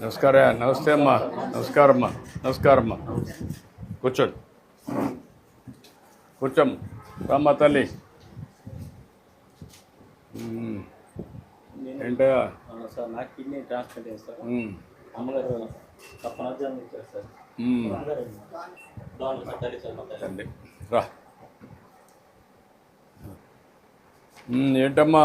నమస్కార నమస్తే అమ్మా నమస్కారం అమ్మా నమస్కారం అమ్మా కూర్చోండి కూర్చోమ్మ రామ్మా తల్లి అవును సార్ నాకు కిడ్నీ ట్రాన్స్ప్లాంట్ అయింది సార్ మ్మ్. అమ్మగారు ఇచ్చారు సార్ రా. మ్మ్, ఏంటమ్మా?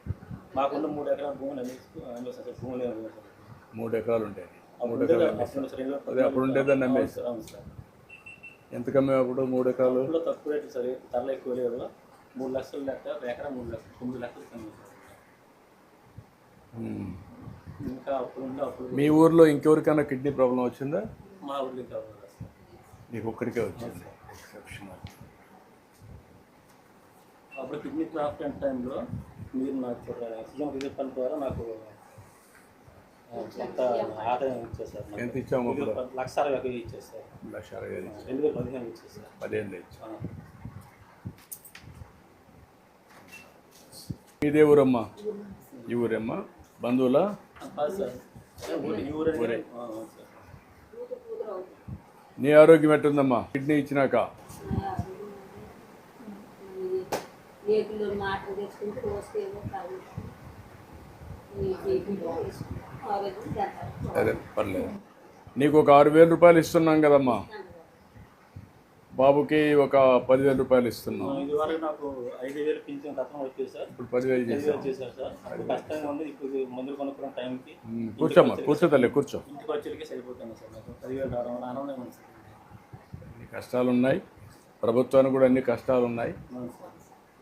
మాకున్న మూడు ఎకరాల భూములు అన్ని సార్ భూములు మూడు ఎకరాలు ఉంటాయి. మూడు ఎకరాలు అప్పుడు అదే ఉండేదాన్ని అమ్మేసి ఎంత కమ్మే అప్పుడు మూడు ఎకరాలు? తక్కువ రేటు సార్ ధరలు ఎక్కువ లేదు మూడు లక్షలు లెక్క ఎకరా మూడు లక్షలు తొమ్మిది లక్షలు కమ్మి. ఇంకా అప్పుడు అప్పుడు మీ ఊర్లో ఇంకెవరికైనా కిడ్నీ ప్రాబ్లం వచ్చిందా? మా కావాలి సార్. నీకు ఒక్కరికే వచ్చింది. అప్పుడు కిడ్నీ ట్రాన్స్ప్లాంట్ టైంలో మీరు నాకు సీఎం రిలీఫ్ ఫండ్ ద్వారా నాకు కొంత ఆదాయం ఇచ్చేసారు. ఎంత ఇచ్చాము లక్ష అరవై ఒకటి ఇచ్చేసారు లక్ష అరవై. రెండు వేల పదిహేను ఇచ్చేసారు పదిహేను. ఇదే ఊరమ్మా ఈ ఊరమ్మా? బంధువులా? ఊరు- నీ ఆరోగ్యం ఎట్టుందమ్మా? కిడ్నీ ఇచ్చినాక? ఏకులు మాటలు తెచ్చుకుంటే రోజుకేమో కాదు అదే పర్లేదు. నీకు ఒక ఆరు వేల రూపాయలు ఇస్తున్నాం కదమ్మా. బాబుకి ఒక పదివేల రూపాయలు ఇస్తున్నాం. ఇప్పుడు పదివేలు ఐదు చేసాం వేలు చేశారు సార్. అప్పుడు కష్టంగా ఉంది ఇప్పుడు మందులు కొనుక్కున్న టైంకి మ్మ్. కూర్చోమ్మా కూర్చో తల్లి కూర్చో. ఇంటికి వచ్చేటికే సరిపోతుంది సార్ నాకు. పదివేలు రావడం వల్ల ఆనందం ఉంది సార్? అన్ని కష్టాలు ఉన్నాయి ప్రభుత్వానికి కూడా అన్ని కష్టాలు ఉన్నాయి అవును సార్.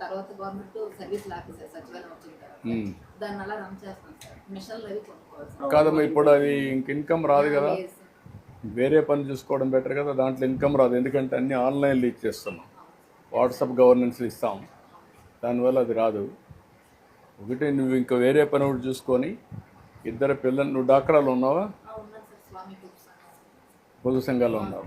తర్వాత గవర్నమెంట్ సర్వీస్ ఆఫీసర్ సచివాలయం వచ్చిన తర్వాత. ఉమ్. దాన్ని అలా రన్ చేస్తాం సార్. మిషన్లు అవి కొనుక్కోవాలి. కాదమ్మా ఇప్పుడు అది ఇంక ఇన్కమ్ రాదు కదా. వేరే పని చూసుకోవడం బెటర్ కదా దాంట్లో ఇన్కమ్ రాదు. ఎందుకంటే అన్ని ఆన్లైన్లో ఇచ్చేస్తున్నాం వాట్సాప్ గవర్నెన్స్ ఇస్తాం. దానివల్ల అది రాదు. ఒకటి నువ్వు ఇంకా వేరే పని ఒకటి చూసుకొని ఇద్దరు పిల్లలు నువ్వు డాక్రాలు ఉన్నావా? పొదుపు సంఘాల్లో ఉన్నావు.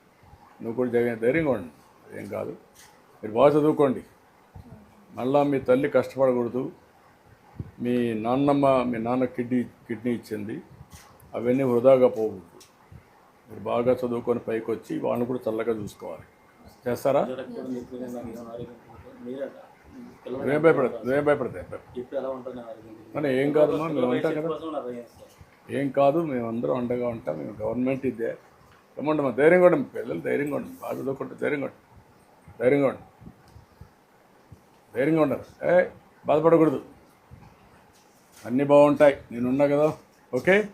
నువ్వు కూడా జరిగిన ధైర్యంగా ఉండి. ఏం కాదు. మీరు బాగా చదువుకోండి. మళ్ళా మీ తల్లి కష్టపడకూడదు. మీ నాన్నమ్మ మీ నాన్న కిడ్నీ కిడ్నీ ఇచ్చింది. అవన్నీ వృధాగా పోకూడదు. మీరు బాగా చదువుకొని పైకి వచ్చి వాళ్ళని కూడా చల్లగా చూసుకోవాలి. చేస్తారా? డైరెక్టర్ నువ్వేం భయపడదు నువ్వేం భయపడతాయి మరి ఏం కాదు మేము ఉంటాం కదా. ఏం కాదు మేము అందరం అండగా ఉంటాం. మేము గవర్నమెంట్ ఇదే. ఏమంటే మా ధైర్యంగా ఉండండి. పిల్లలు ధైర్యంగా ఉండండి. బాగా చదువుకుంటే ధైర్యంగా ఉండండి. ధైర్యంగా ఉండండి. ధైర్యంగా ఉండాలి. ఏ బాధపడకూడదు. అన్నీ బాగుంటాయి. నేనున్నా కదా. ఓకే?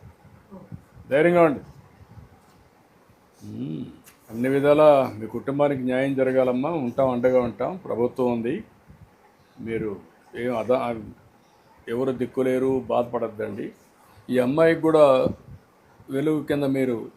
ధైర్యంగా ఉండి అన్ని విధాల మీ కుటుంబానికి న్యాయం జరగాలమ్మా. ఉంటాం అండగా ఉంటాం. ప్రభుత్వం ఉంది. మీరు ఏం అదా ఎవరు దిక్కులేరు బాధపడద్దండి. ఈ అమ్మాయికి కూడా వెలుగు కింద మీరు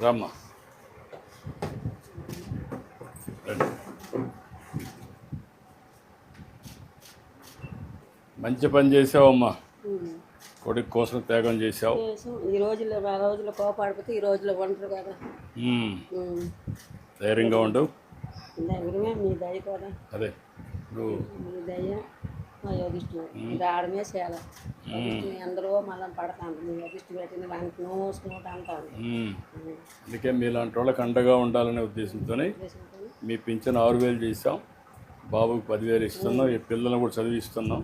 రామ్మా. మంచి పని చేసావమ్మా. కొడుకు కోసం త్యాగం చేసావు చేసాం. ఈ రోజుల్లో ఆ రోజుల్లో కోపాడిపోతే ఈ రోజుల్లో ఒంటరి కదా. ధైర్యంగా ఉండు. మీ దయ కూడా. అదే. నువ్వు మీ దయ. మా యోగిష్ఠం ఇది ఆడమే చేయాల. అందరూ మళ్ళీ పడతాను మీ యోగిష్ఠం పెట్టిన దానికి నోసుకుంటూ అంటాను. అందుకే మీలాంటి వాళ్ళకి అండగా ఉండాలనే ఉద్దేశంతోనే మీ పింఛన్ ఆరు వేలు చేసాం బాబుకి పదివేలు ఇస్తున్నాం. ఈ పిల్లల్ని కూడా చదివిస్తున్నాం.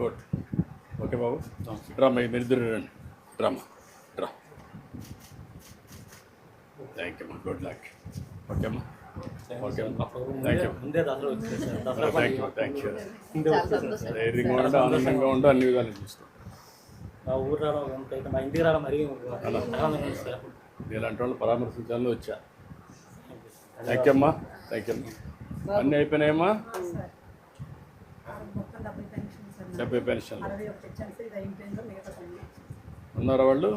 గుడ్ ఓకే బాబు. డ్రామా మీరు ఇద్దరు రండి. డ్రామా డ్రా థ్యాంక్ యూ అమ్మా గుడ్ లక్ ఓకే అమ్మా ఆనందంగా ఉండి అన్ని విధాలు చూస్తాం. మా ఊరు రావడం ఎంత అయితే మా ఇంటికి రావడం మరీ సార్ మీలాంటి వాళ్ళు పరామర్శించాలని వచ్చా? థ్యాంక్ యూ అమ్మా. థ్యాంక్ యూ అమ్మా. అన్నీ అయిపోయినాయమ్మా? డెబ్బై పెన్షన్ ఉన్నారా వాళ్ళు?